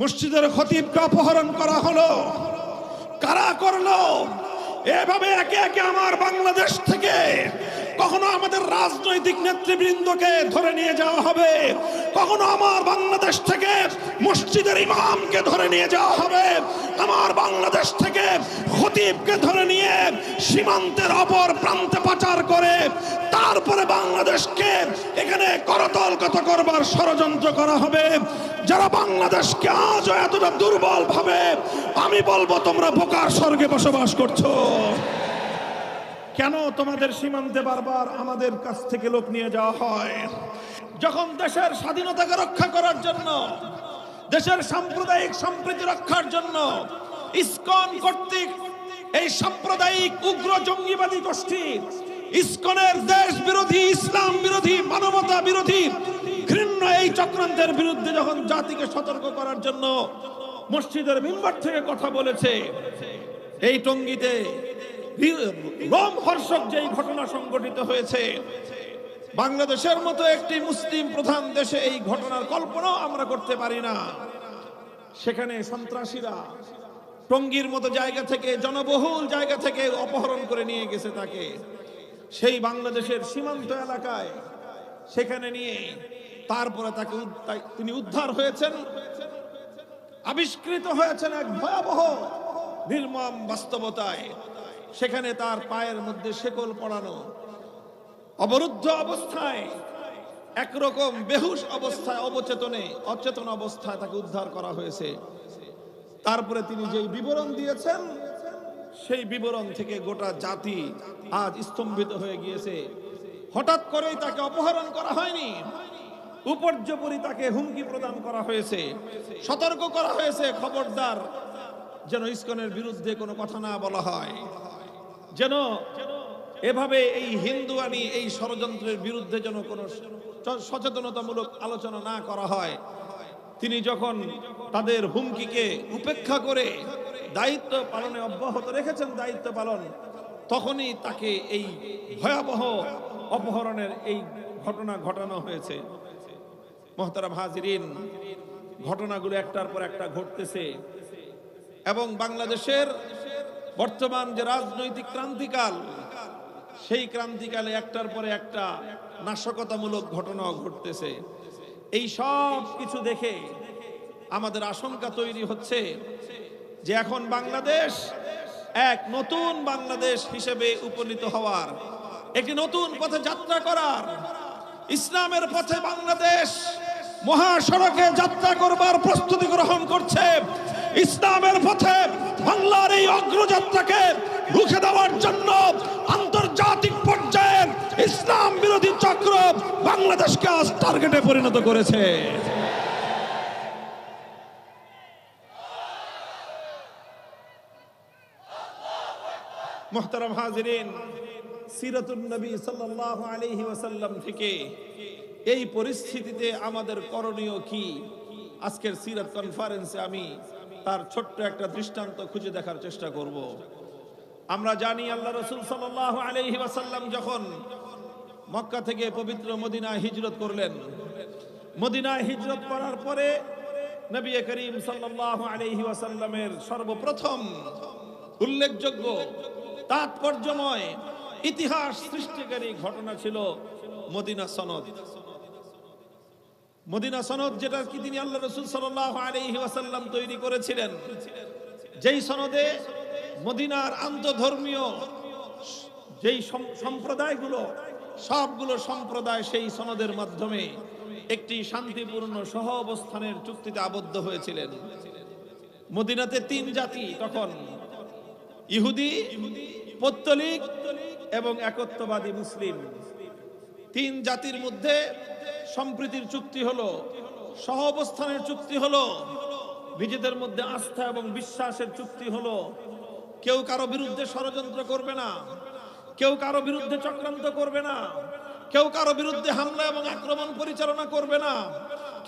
মসজিদের খতিবকে অপহরণ করা হলো। কারা করল? এভাবে একে একে আমার বাংলাদেশ থেকে কখনো আমাদের রাজনৈতিক নেতৃবৃন্দকে ধরে নিয়ে যাওয়া হবে। কখনো আমার বাংলাদেশ থেকে মসজিদের ইমামকে ধরে নিয়ে যাওয়া হবে। আমার বাংলাদেশ থেকে খতিবকে ধরে নিয়ে সীমান্তের অপর প্রান্তে পাচার করে তারপরে বাংলাদেশকে এখানে করতল কত করবার ষড়যন্ত্র করা হবে। যারা বাংলাদেশকে আজও এতটা দুর্বল ভাবে, আমি বলব তোমরা বোকার স্বর্গে বসবাস করছ। কেন তোমাদের সীমান্তে বারবার আমাদের কাছ থেকে লোক নিয়ে যাওয়া হয়? যখন দেশের স্বাধীনতাকে রক্ষা করার জন্য, দেশের সাম্প্রদায়িক সম্প্রীতি রক্ষার জন্য ইসকন কর্তৃক এই সাম্প্রদায়িক উগ্র জঙ্গিবাদী গোষ্ঠী, ইসকনের দেশ বিরোধী ইসলাম বিরোধী মানবতা বিরোধী ঘৃণ্য এই চক্রান্তের বিরুদ্ধে যখন জাতিকে সতর্ক করার জন্য মসজিদের মিম্বার থেকে কথা বলেছে, এই টঙ্গিতে রোম হর্ষক যেই ঘটনা সংঘটিত হয়েছে, বাংলাদেশের মতো একটি মুসলিম প্রধান দেশে এই ঘটনার কল্পনাও আমরা করতে পারি না। সেখানে সন্ত্রাসীরা টঙ্গীর মতো জায়গা থেকে, জনবহুল জায়গা থেকে অপহরণ করে নিয়ে গেছে তাকে। সেই বাংলাদেশের সীমান্ত এলাকায় সেখানে নিয়ে তারপরে তাকে তিনি উদ্ধার হয়েছেন। আবিষ্কৃত হয়েছেন এক ভয়াবহ, নির্মম বাস্তবতায়। সেখানে তার পায়ের মধ্যে শেকল পড়ানো। অবরুদ্ধ অবস্থায়, একরকম বেহুশ অবস্থায়, অবচেতনে, অচেতন অবস্থায় তাকে উদ্ধার করা হয়েছে। তারপরে তিনি যেই বিবরণ দিয়েছেন, সেই বিবরণ থেকে গোটা জাতি আজ স্তম্ভিত হয়ে গিয়েছে। হঠাৎ করেই তাকে অপহরণ করা হয়নি। উপর্যপরি তাকে হুমকি প্রদান করা হয়েছে। সতর্ক করা হয়েছে খবরদার, যেন ইস্কনের বিরুদ্ধে কোনো কথা না বলা হয়। যেন এভাবে এই হিন্দুয়ানি এই ষড়যন্ত্রের বিরুদ্ধে যেন কোনো সচেতনতামূলক আলোচনা না করা হয়। তিনি যখন তাদের হুমকিকে উপেক্ষা করে দায়িত্ব পালনে অব্যাহত রেখেছেন, দায়িত্ব পালন, তখনই তাকে এই ভয়াবহ অপহরণের এই ঘটনা ঘটানো হয়েছে। মোহতারাম হাজিরিন, ঘটনাগুলো একটার পর একটা ঘটতেছে এবং বাংলাদেশের বর্তমান যে রাজনৈতিক ক্রান্তিকাল, সেই ক্রান্তিকালে একটার পরে একটা নাশকতামূলক ঘটনাও ঘটতেছে। এই সব কিছু দেখে আমাদের আশঙ্কা তৈরি হচ্ছে যে এখন বাংলাদেশ এক নতুন বাংলাদেশ হিসেবে উপনীত হওয়ার, একটি নতুন পথে যাত্রা করার, ইসলামের পথে বাংলাদেশ মহাসড়কে যাত্রা করবার প্রস্তুতি গ্রহণ করছে। ইসলামের পথে বাংলার এই অগ্রযাত্রাকে রুখে দেওয়ার জন্য আন্তর্জাতিক পর্যায়ে ইসলাম বিরোধী চক্র বাংলাদেশকে আজ টার্গেটে পরিণত করেছে। মোহতারাম হাজিরিন নবী সাল্লাল্লাহু আলাইহি ওয়াসাল্লাম থেকে এই পরিস্থিতিতে আমাদের করণীয় কি? আজকের সিরাত কনফারেন্সে আমি তার ছোট্ট একটা দৃষ্টান্ত খুঁজে দেখার চেষ্টা করব। আমরা জানি আল্লাহ রসুল সাল্লাল্লাহু আলাইহি ওয়াসাল্লাম যখন মক্কা থেকে পবিত্র মদিনায় হিজরত করলেন। মদিনায় হিজরত করার পরে নবী করিম সাল্লাল্লাহু আলাইহি ওয়াসাল্লামের সর্বপ্রথম উল্লেখযোগ্য, তাৎপর্যময় ইতিহাস সৃষ্টিকারী ঘটনা ছিল মদিনা সনদ। মদিনা সনদ যেটা কি তিনি আল্লাহ রসুল ওয়াসাল্লাম তৈরি করেছিলেন, যেই সনদে মদিনার আন্তধর্মীয় যেই সম্প্রদায়গুলো, সবগুলো সম্প্রদায় সেই সনদের মাধ্যমে একটি শান্তিপূর্ণ সহ অবস্থানের চুক্তিতে আবদ্ধ হয়েছিলেন। মদিনাতে তিন জাতি তখন, ইহুদি, পত্তলিক এবং একত্ববাদী মুসলিম। তিন জাতির মধ্যে সম্প্রীতির চুক্তি হলো, সহ অবস্থানের চুক্তি হলো, নিজেদের মধ্যে আস্থা এবং বিশ্বাসের চুক্তি হলো। কেউ কারও বিরুদ্ধে ষড়যন্ত্র করবে না, কেউ কারও বিরুদ্ধে চক্রান্ত করবে না, কেউ কারও বিরুদ্ধে হামলা এবং আক্রমণ পরিচালনা করবে না,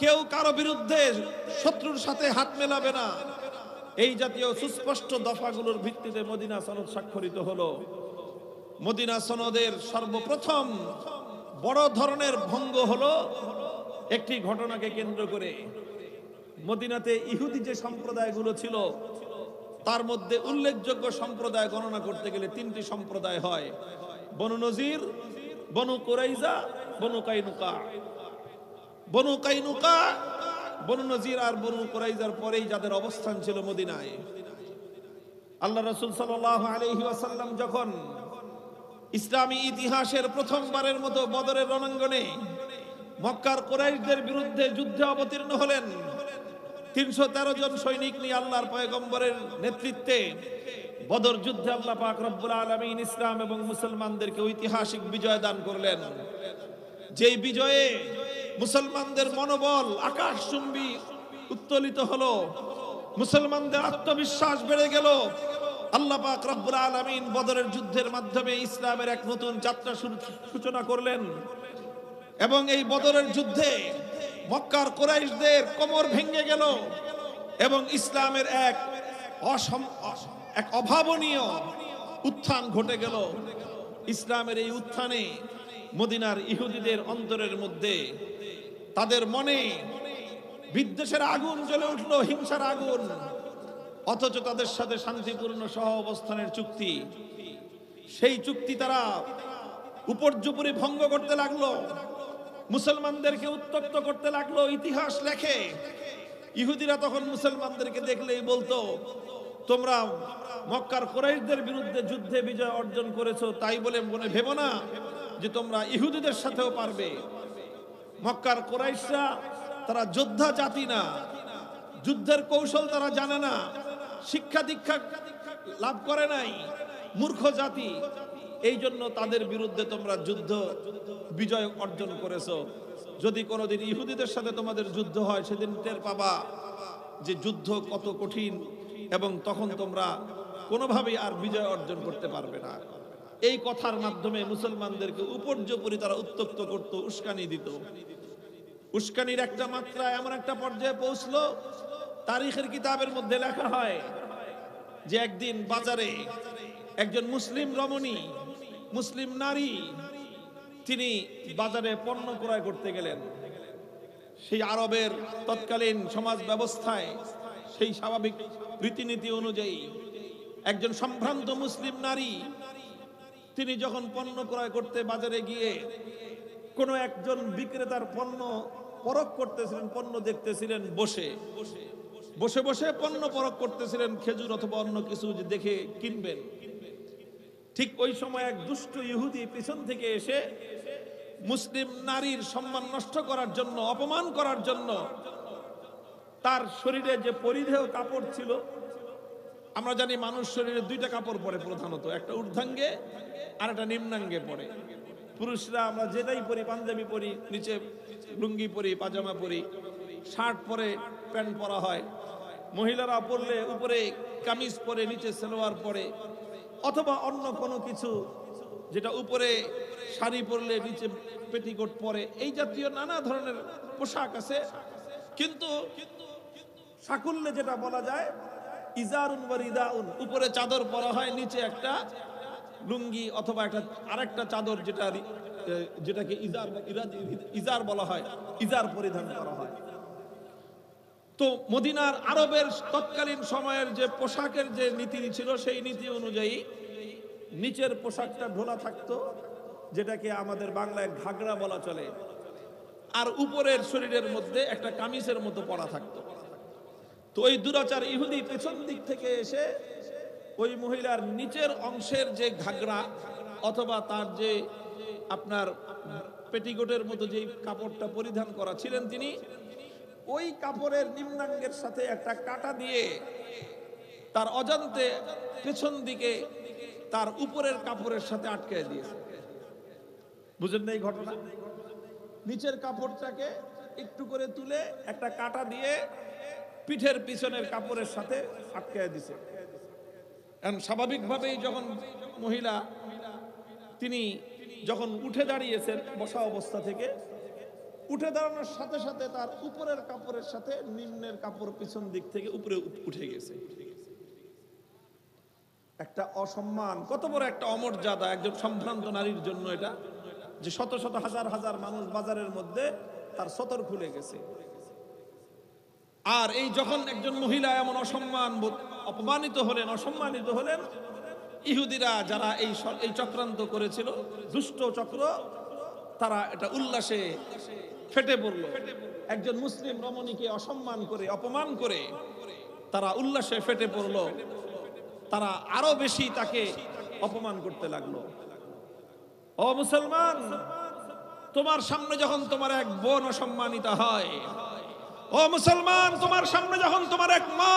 কেউ কারও বিরুদ্ধে শত্রুর সাথে হাত মেলাবে না। এই জাতীয় সুস্পষ্ট দফাগুলোর ভিত্তিতে মদিনা সনদ স্বাক্ষরিত হলো। মদিনা সনদের সর্বপ্রথম বড় ধরনের ভঙ্গ হলো একটি ঘটনাকে কেন্দ্র করে। মদিনাতে ইহুদি যে সম্প্রদায়গুলো ছিল, তার মধ্যে উল্লেখযোগ্য সম্প্রদায় গণনা করতে গেলে তিনটি সম্প্রদায় হয়। বনু নজির, বনু কোরাইজা, বনু কাইনুকা। বনু কাইনুকা, বনু নজির আর বনু কোরাইজার পরেই যাদের অবস্থান ছিল মদিনায়। আল্লাহ রসুল সাল্লাহ আলহি ওয়াসাল্লাম যখন ইসলামী ইতিহাসের প্রথমবারের মতো বদরের রণাঙ্গনে মক্কার কোরাইশদের বিরুদ্ধে যুদ্ধে অবতীর্ণ হলেন তিনশো তেরো জন সৈনিক নিয়ে আল্লাহর পয়গম্বরের নেতৃত্বে বদর যুদ্ধে আল্লাহ পাক রব্বুল আলমিন ইসলাম এবং মুসলমানদেরকে ঐতিহাসিক বিজয় দান করলেন। যেই বিজয়ে মুসলমানদের মনোবল, আকাশচুম্বী উত্তোলিত হলো, মুসলমানদের আত্মবিশ্বাস বেড়ে গেল আল্লাহ পাক রব্বুল আলামিন বদরের যুদ্ধের মাধ্যমে ইসলামের এক নতুন যাত্রা সূচনা করলেন। এবং এই বদরের যুদ্ধে মক্কার কোরাইশদের কোমর ভেঙে গেল এবং ইসলামের এক অসম, এক অভাবনীয় উত্থান ঘটে গেল। ইসলামের এই উত্থানে মদিনার ইহুদিদের অন্তরের মধ্যে তাদের মনে বিদ্বেষের আগুন জ্বলে উঠল, হিংসার আগুন। অথচ তাদের সাথে শান্তিপূর্ণ সহ অবস্থানের চুক্তি। সেই চুক্তি তারা উপর্যুপুরি ভঙ্গ করতে লাগল। মুসলমানদেরকে উত্তপ্ত করতে লাগল, ইতিহাস লেখে। ইহুদিরা তখন মুসলমানদেরকে দেখলেই বলতো, তোমরা মক্কার কোরাইশদের বিরুদ্ধে যুদ্ধে বিজয় অর্জন করেছ, তাই বলে মনে ভেবো না যে তোমরা ইহুদিদের সাথেও পারবে। মক্কার কোরাইশরা তারা যোদ্ধা জাতি না, যুদ্ধের কৌশল তারা জানে না। শিক্ষা দীক্ষা লাভ করে নাই, মূর্খ জাতি। এই জন্য তাদের বিরুদ্ধে তোমরা যুদ্ধ, বিজয় অর্জন করেছ। যদি কোনোদিন ইহুদিদের সাথে তোমাদের যুদ্ধ হয়, সেদিন টের পাবা যে যুদ্ধ কত কঠিন এবং তখন তোমরা কোনোভাবেই আর বিজয় অর্জন করতে পারবে না। এই কথার মাধ্যমে মুসলমানদেরকে উপর্যুপরি তারা উত্তক্ত করত, উস্কানি দিত। উস্কানির একটা মাত্রা এমন একটা পর্যায়ে পৌঁছলো তারিখের কিতাবের মধ্যে লেখা হয় যে একদিন বাজারে একজন মুসলিম রমণী, মুসলিম নারী, তিনি বাজারে পণ্য ক্রয় করতে গেলেন। সেই আরবের তৎকালীন সমাজ ব্যবস্থায় সেই স্বাভাবিক রীতিনীতি অনুযায়ী একজন সম্ভ্রান্ত মুসলিম নারী, তিনি যখন পণ্য ক্রয় করতে বাজারে গিয়ে কোনো একজন বিক্রেতার পণ্য পরখ করতেছিলেন, পণ্য দেখতেছিলেন, বসে বসে বসে বসে পণ্য পরখ করতেছিলেন, খেজুর অথবা অন্য কিছু যে দেখে কিনবেন। ঠিক ওই সময় এক দুষ্ট ইহুদি পিছন থেকে এসে মুসলিম নারীর সম্মান নষ্ট করার জন্য, অপমান করার জন্য তার শরীরে যে পরিধেয় কাপড় ছিল, আমরা জানি মানুষ শরীরে দুইটা কাপড় পরে প্রধানত, একটা ঊর্ধ্বাঙ্গে আর একটা নিম্নাঙ্গে পরে। পুরুষরা আমরা যেটাই পরি, পাঞ্জাবি পরি, নিচে লুঙ্গি পরি, পাজামা পরি, শার্ট পরে প্যান্ট পরা হয় মহিলারা পরলে উপরে কামিজ পরে, নিচে সালোয়ার পরে, অথবা অন্য কোনো কিছু যেটা উপরে শাড়ি পরলে নিচে পেটিকোট পরে, এই জাতীয় নানা ধরনের পোশাক আছে। কিন্তু সাকুল্যে যেটা বলা যায়, ইজারুন বা রিদাউন, উপরে চাদর পরা হয়, নিচে একটা লুঙ্গি অথবা একটা, আরেকটা চাদর যেটা যেটাকে ইজার ইজার বলা হয়, ইজার পরিধান করা হয়। তো মদিনার আরবের তৎকালীন সময়ের যে পোশাকের যে নীতি ছিল, সেই নীতি অনুযায়ী নিচের পোশাকটা ঢোলা থাকতো, যেটাকে আমাদের বাংলায় ঘাগরা বলা চলে। আর উপরের শরীরের মধ্যে একটা কামিজের মতো পরা থাকতো। তো ওই দুরাচার ইহুদি পেছন দিক থেকে এসে ওই মহিলার নিচের অংশের যে ঘাগরা অথবা তার যে আপনার পেটিকোটের মতো যে কাপড়টা পরিধান করা ছিলেন তিনি ওই কাপড়ের নিম্নাঙ্গের সাথে একটা কাটা দিয়ে তার অজান্তে পেছন দিকে তার উপরের কাপড়ের সাথে আটকে দিয়েছে। বুঝেন না এই ঘটনা? নিচের কাপড়টাকে একটু করে তুলে একটা কাটা দিয়ে পিঠের পিছনের কাপড়ের সাথে আটকে দিছে এখন স্বাভাবিকভাবেই যখন মহিলা, তিনি যখন উঠে দাঁড়িয়েছেন বসা অবস্থা থেকে উঠে দাঁড়ানোর সাথে সাথে তার উপরের কাপড়ের সাথে নিম্নের কাপড় পিছন দিক থেকে উপরে উঠে গেছে। একটা অসম্মান, কত বড় একটা অমর্যাদা একজন সম্ভ্রান্ত নারীর জন্য এটা, যে শত শত হাজার হাজার মানুষ বাজারের মধ্যে তার সতর খুলে গেছে। আর এই যখন একজন মহিলা এমন অসম্মান অপমানিত হলেন, অসম্মানিত হলেন, ইহুদিরা যারা এই এই চক্রান্ত করেছিল, দুষ্ট চক্র, তারা এটা উল্লাসে ফেটে পড়ল। একজন মুসলিম রমণীকে অসম্মান করে, অপমান করে তারা উল্লাসে ফেটে পড়ল। তারা আরও বেশি তাকে অপমান করতে লাগল। ও মুসলমান, তোমার সামনে যখন তোমার এক বোন অসম্মানিত হয়, ও মুসলমান, তোমার সামনে যখন তোমার এক মা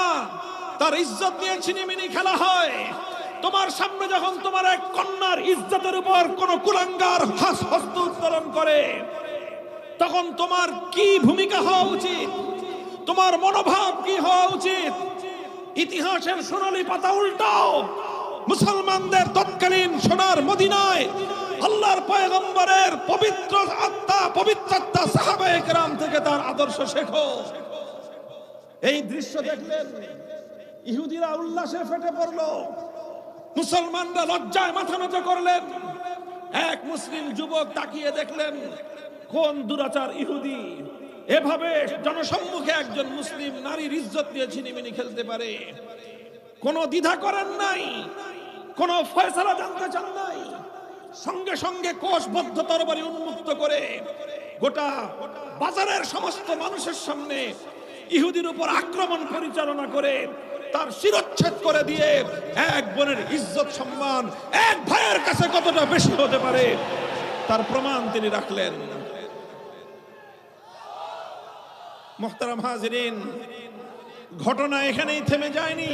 তার ইজ্জত নিয়ে ছিনিমিনি খেলা হয়, তোমার সামনে যখন তোমার এক কন্যার ইজ্জতের উপর কোন কুলাঙ্গার হাস হস্ত উত্তোলন করে তখন তোমার কি ভূমিকা হওয়া উচিত? তোমার মনোভাব কি হওয়া উচিত? ইতিহাসের সোনালী পাতা উল্টাও মুসলমানদের তৎকালীন সোনার মদিনায় আল্লাহর পয়গম্বরের পবিত্র আত্মা পবিত্র আত্মা কেরাম থেকে তার আদর্শ শেখো। এই দৃশ্য দেখলেন, ইহুদিরা উল্লাসে ফেটে পড়ল। মুসলমানরা লজ্জায় মাথা নত করলেন। এক মুসলিম যুবক তাকিয়ে দেখলেন কোন দুরাচার ইহুদি? এভাবে জনসম্মুখে একজন মুসলিম নারীর ইজ্জত নিয়ে ছিনিমিনি খেলতে পারে। কোন দ্বিধা করেন নাই, কোন ফয়সালা জানতে চান নাই। সঙ্গে সঙ্গে কোষবদ্ধ তরবারি উন্মুক্ত করে গোটা বাজারের সমস্ত মানুষের সামনে ইহুদির উপর আক্রমণ পরিচালনা করে, তার শিরচ্ছেদ করে দিয়ে এক বোনের ইজ্জত সম্মান এক ভাইয়ের কাছে কতটা বেশি হতে পারে, তার প্রমাণ তিনি রাখলেন। মোহতারাম হাজরিন, ঘটনা এখানেই থেমে যায়নি।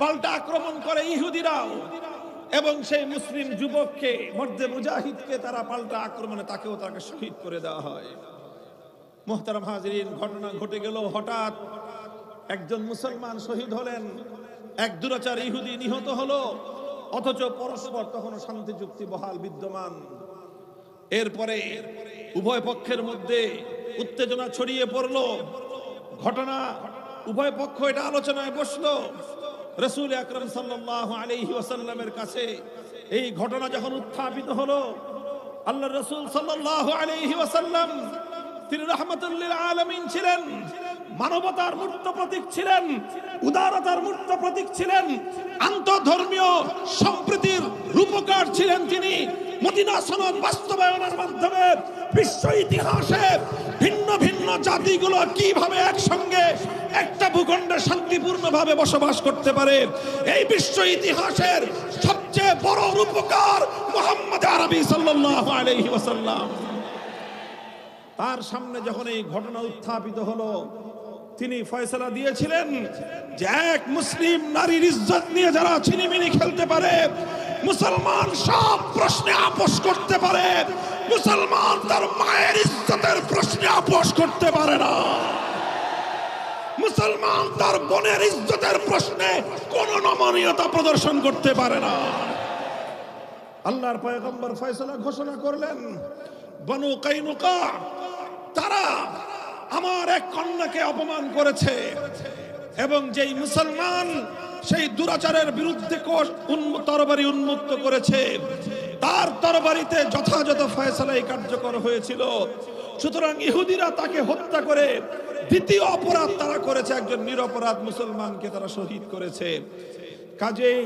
পাল্টা আক্রমণ করে ইহুদিরাও এবং সেই মুসলিম যুবককে মধ্যে মুজাহিদকে তারা পাল্টা আক্রমণে তাকেও তাকে শহীদ করে দেওয়া হয়। মোহতারাম হাজরিন, ঘটনা ঘটে গেল হঠাৎ একজন মুসলমান শহীদ হলেন, এক দুরাচার ইহুদি নিহত হলো, অথচ পরস্পর তখনও শান্তি চুক্তি বহাল, বিদ্যমান। এরপরে উভয় পক্ষের মধ্যে উত্তেজনা ছড়িয়ে পড়ল। ঘটনা উভয় পক্ষ এটা আলোচনায় বসল। রসুল আকরম সাল্লাহ আলাইহি ওয়াসাল্লামের কাছে এই ঘটনা যখন উত্থাপিত হলো আল্লাহ রসুল সাল্লাহ আলাইহি ওয়াসাল্লাম তিনি রহমতুল্লিল আলমিন ছিলেন, মানবতার মূর্ত প্রতীক ছিলেন, উদারতার মূর্ত প্রতীক ছিলেন, আন্তধর্মীয় সম্প্রীতির রূপকার ছিলেন তিনি। মদিনা সনদ বাস্তবায়নের মাধ্যমে বিশ্ব ইতিহাসে ভিন্ন ভিন্ন জাতিগুলো কীভাবে একসঙ্গে একটা ভূখণ্ডে শান্তিপূর্ণভাবে বসবাস করতে পারে? এই বিশ্ব ইতিহাসের সবচেয়ে বড় রূপকার মোহাম্মদ আরবি সাল্লাল্লাহু আলাইহি ওয়াসাল্লাম। তার সামনে যখন এই ঘটনা উত্থাপিত হলো, তিনি ফয়সলা দিয়েছিলেন যে এক মুসলিম নারীর ইজ্জত নিয়ে যারা ছিনিমিনি খেলতে পারে মুসলমান সব প্রশ্নে আপোষ করতে পারে। মুসলমান তার মায়ের ইজ্জতের প্রশ্নে আপোষ করতে পারে না। মুসলমান তার বোনের ইজ্জতের প্রশ্নে কোন নমনীয়তা প্রদর্শন করতে পারে না। আল্লাহর পয়গম্বর ফয়সলা ঘোষণা করলেন, বনু কাইনুকা, তারা আমার এক কন্যাকে অপমান করেছে এবং যেই মুসলমান সেই দুরাচারের বিরুদ্ধে কোষ তরবারি উন্মুক্ত করেছে। তার তরবারিতে যথাযথ ফয়সালাই কার্যকর হয়েছিল। সুতরাং ইহুদিরা তাকে হত্যা করে দ্বিতীয় অপরাধ তারা করেছে। একজন নিরপরাধ মুসলমানকে তারা শহীদ করেছে। কাজেই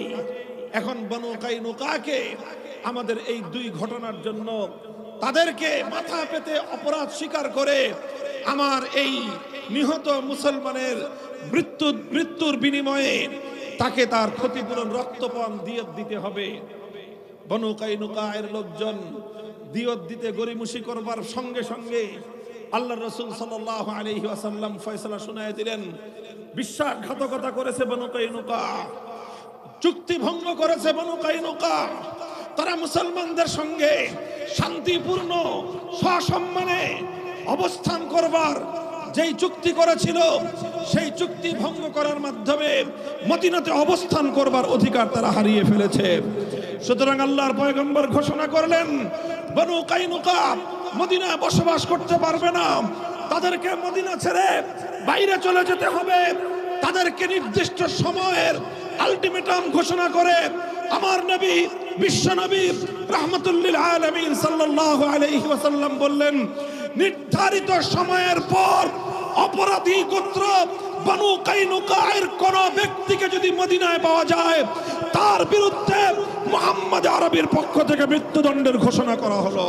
এখন বনু কাইনুকাকে আমাদের এই দুই ঘটনার জন্য তাদেরকে মাথা পেতে অপরাধ স্বীকার করে আমার এই নিহত মুসলমানের মৃত্যু মৃত্যুর বিনিময়ে তাকে তার ক্ষতিপূরণ রক্তপণ দিয়ে দিতে হবে। বনু কাইনুকায়ের লোকজন দিয়ত দিতে গরিমুষি করবার সঙ্গে সঙ্গে আল্লাহ রসুল সাল্লাহ আলহি আসাল্লাম ফয়সলা শুনাই দিলেন, বিশ্বাসঘাতকতা করেছে বনু কাইনুকা চুক্তি ভঙ্গ করেছে বনু কাইনুকা। তারা মুসলমানদের সঙ্গে শান্তিপূর্ণ সসম্মানে অবস্থান করবার যেই চুক্তি করেছিল, সেই চুক্তি ভঙ্গ করার মাধ্যমে মদিনাতে অবস্থান করবার অধিকার তারা হারিয়ে ফেলেছে। সুতরাং আল্লাহর পয়গম্বর ঘোষণা করলেন, বনু কাইনুকা মদিনা বসবাস করতে পারবে না। তাদেরকে মদিনা ছেড়ে বাইরে চলে যেতে হবে। তাদেরকে নির্দিষ্ট সময়ের আলটিমেটাম ঘোষণা করে আমার নবী, বিশ্ব নবী রহমতুল্লিল আলমিন আলাইহি ওয়াসাল্লাম বললেন, নির্ধারিত সময়ের পর অপরাধী গোত্র বানু কাইনুকায়ের কোন ব্যক্তিকে যদি মদিনায় পাওয়া যায়, তার বিরুদ্ধে মোহাম্মদ আরবির পক্ষ থেকে মৃত্যুদণ্ডের ঘোষণা করা হলো।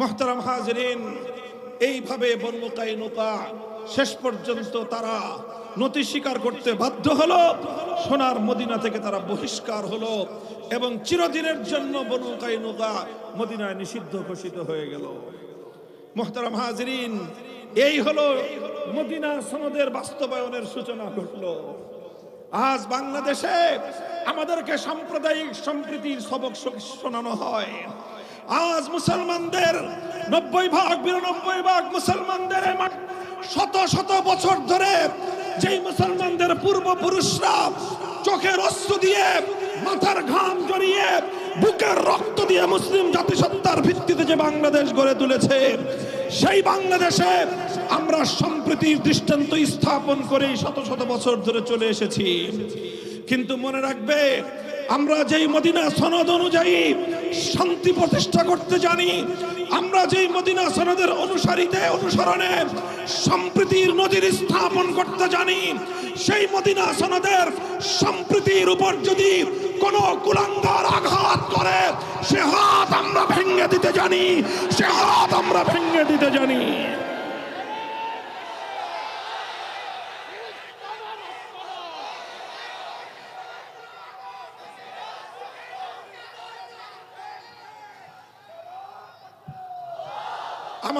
মোহতারাম হাজরিন, এইভাবে বনু কাইনুকা শেষ পর্যন্ত তারা নতি স্বীকার করতে বাধ্য হলো। সোনার মদিনা থেকে তারা বহিষ্কার হলো এবং চিরদিনের জন্য বনু কাইনুকা মদিনায় নিষিদ্ধ ঘোষিত হয়ে গেল। মোহতারাম হাজরিন, এই হলো মদিনা সনদের বাস্তবায়নের সূচনা ঘটলো। আজ বাংলাদেশে আমাদেরকে সাম্প্রদায়িক সম্প্রীতির সবক শোনানো হয়। আজ মুসলমানদের নব্বই ভাগ, বিরানব্বই ভাগ মুসলমানদের শত শত বছর ধরে যেই মুসলমানদের পূর্বপুরুষরা চোখের অস্ত্র দিয়ে, মাথার ঘাম জড়িয়ে, বুকের রক্ত দিয়ে মুসলিম জাতিসত্তার ভিত্তিতে যে বাংলাদেশ গড়ে তুলেছে, সেই বাংলাদেশে আমরা সম্প্রীতির দৃষ্টান্ত স্থাপন করে শত শত বছর ধরে চলে এসেছি। কিন্তু মনে রাখবে, আমরা যেই মদিনা সনদ অনুযায়ী শান্তি প্রতিষ্ঠা করতে জানি আমরা যেই মদিনা সনদের অনুসারীতে অনুসরণে সম্প্রীতির নদীর স্থাপন করতে জানি, সেই মদিনা সনদের সম্প্রীতির উপর যদি কোন কুলাঙ্গার আঘাত করে, সে হাত আমরা ভেঙে দিতে জানি, সে হাত আমরা ভেঙে দিতে জানি।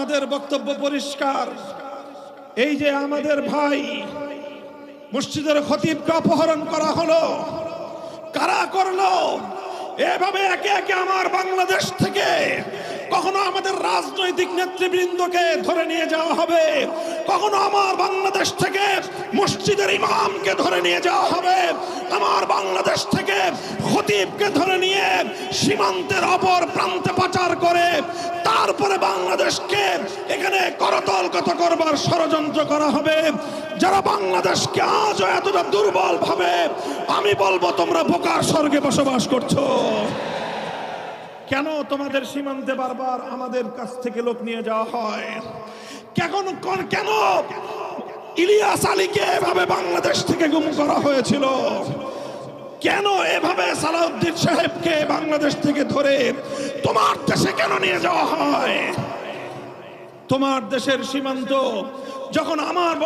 আমাদের বক্তব্য পরিষ্কার। এই যে আমাদের ভাই মসজিদের খতিবকে অপহরণ করা হলো, কারা করল? এভাবে একে একে আমার বাংলাদেশ থেকে কখনো আমাদের রাজনৈতিক নেতৃবৃন্দকে ধরে নিয়ে যাওয়া হবে। কখনো আমার বাংলাদেশ থেকে মসজিদের ইমামকে ধরে নিয়ে যাওয়া হবে। আমার বাংলাদেশ থেকে খতিবকে ধরে নিয়ে সীমান্তের অপর প্রান্তে পাচার করে তারপরে বাংলাদেশকে এখানে করতল কত করবার ষড়যন্ত্র করা হবে। যারা বাংলাদেশকে আজও এতটা দুর্বল ভাবে, আমি বলব তোমরা বোকার স্বর্গে বসবাস করছ। কেন তোমাদের সীমান্তে বারবার আমাদের কাছ থেকে লোক নিয়ে যাওয়া হয়? কেন, কোন- কেন? ইলিয়াস আলীকে এভাবে বাংলাদেশ থেকে গুম করা হয়েছিল? কেন এভাবে সালাউদ্দিন সাহেবকে বাংলাদেশ থেকে ধরে তোমার দেশে কেন নিয়ে যাওয়া হয়? তোমার দেশের সীমান্ত যখন আমার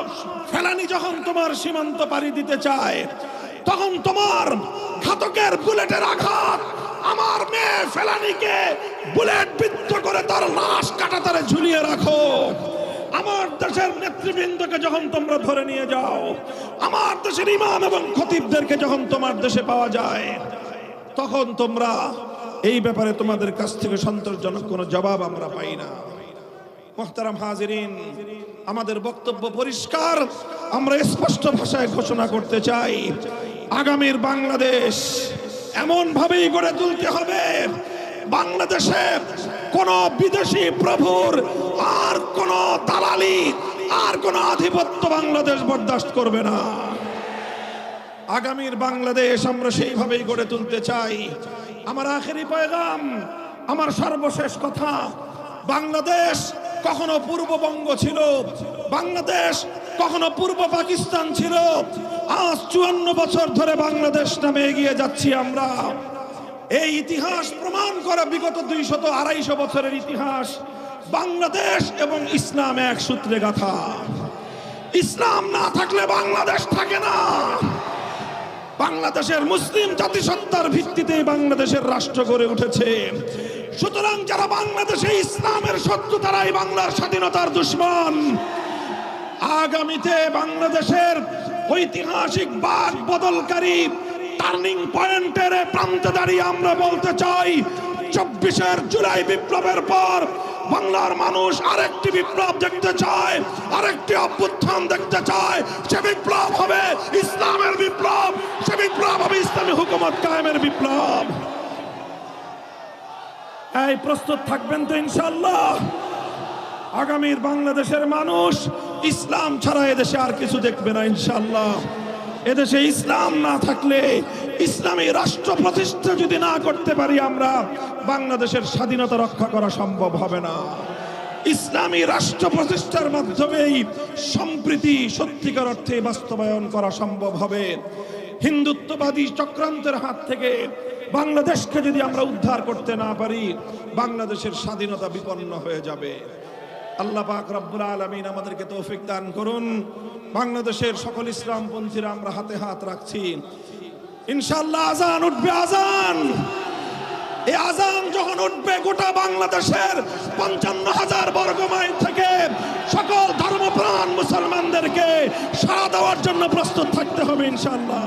ফেলানি যখন তোমার সীমান্ত পাড়ি দিতে চায়, তখন তোমার ঘাতকের বুলেটের আঘাত আমার মেয়ে ফেলানিকে বুলেট বিদ্ধ করে তার লাশ কাটাতারে ঝুলিয়ে রাখো। আমার দেশের নেতৃবৃন্দকে যখন তোমরা ধরে নিয়ে যাও, আমার দেশের ইমাম এবং খতিবদেরকে যখন তোমার দেশে পাওয়া যায়, তখন তোমরা এই ব্যাপারে তোমাদের কাছ থেকে সন্তোষজনক কোনো জবাব আমরা পাই না। মোহতারাম হাজিরিন, আমাদের বক্তব্য পরিষ্কার। আমরা স্পষ্ট ভাষায় ঘোষণা করতে চাই, আগামীর বাংলাদেশ এমন ভাবেই গড়ে তুলতে হবে। বাংলাদেশে কোন বিদেশি প্রভুর আর কোন দালালি আর কোন আধিপত্য বাংলাদেশ বরদাস্ত করবে না। আগামীর বাংলাদেশ আমরা সেইভাবেই গড়ে তুলতে চাই। আমার আখেরি পয়গাম, আমার সর্বশেষ কথা, বাংলাদেশ কখনো পূর্ববঙ্গ ছিল, বাংলাদেশ কখনো পূর্ব পাকিস্তান ছিল। আজ চুয়ান্ন বছর ধরে বাংলাদেশ নামে এগিয়ে যাচ্ছি আমরা। এই ইতিহাস প্রমাণ করে বিগত দুইশত আড়াইশো বছরের ইতিহাস। বাংলাদেশ এবং ইসলাম এক সূত্রে গাথা। ইসলাম না থাকলে বাংলাদেশ থাকে না। বাংলাদেশের মুসলিম জাতিসত্তার ভিত্তিতে বাংলাদেশের রাষ্ট্র গড়ে উঠেছে। সুতরাং যারা বাংলাদেশে ইসলামের শত্রু, তারাই বাংলার স্বাধীনতার দুশ্মন। আগামীতে বাংলাদেশের ঐতিহাসিক বাঘ বদলকারী টার্নিং পয়েন্টের প্রান্তে দাঁড়িয়ে আমরা বলতে চাই, চব্বিশের জুলাই বিপ্লবের পর বাংলার মানুষ আরেকটি বিপ্লব দেখতে চায়, আরেকটি অভ্যুত্থান দেখতে চায়। সে বিপ্লব হবে ইসলামের বিপ্লব, সে বিপ্লব হবে ইসলামী হুকুমত কায়েমের বিপ্লব। এই প্রস্তুত থাকবেন তো ইনশাল্লাহ আগামীর বাংলাদেশের মানুষ ইসলাম ছাড়া এদেশে আর কিছু দেখবে না ইনশাল্লাহ এদেশে ইসলাম না থাকলে ইসলামী রাষ্ট্র প্রতিষ্ঠা যদি না করতে পারি আমরা, বাংলাদেশের স্বাধীনতা রক্ষা করা সম্ভব হবে না। ইসলামী রাষ্ট্র প্রতিষ্ঠার মাধ্যমেই সম্প্রীতি সত্যিকার অর্থে বাস্তবায়ন করা সম্ভব হবে। হিন্দুত্ববাদী চক্রান্তের হাত থেকে বাংলাদেশকে যদি আমরা উদ্ধার করতে না পারি, বাংলাদেশের স্বাধীনতা বিপন্ন হয়ে যাবে। আল্লাহ পাক রব্বুল আলমিন আমাদেরকে তৌফিক দান করুন। বাংলাদেশের সকল ইসলামপন্থীরা আমরা হাতে হাত রাখছি। ইনশাল্লাহ আজান উঠবে আজান এই আজান যখন উঠবে, গোটা বাংলাদেশের পঞ্চান্ন হাজার বর্গ মাইল থেকে সকল ধর্মপ্রাণ মুসলমানদেরকে সাড়া দেওয়ার জন্য প্রস্তুত থাকতে হবে ইনশাল্লাহ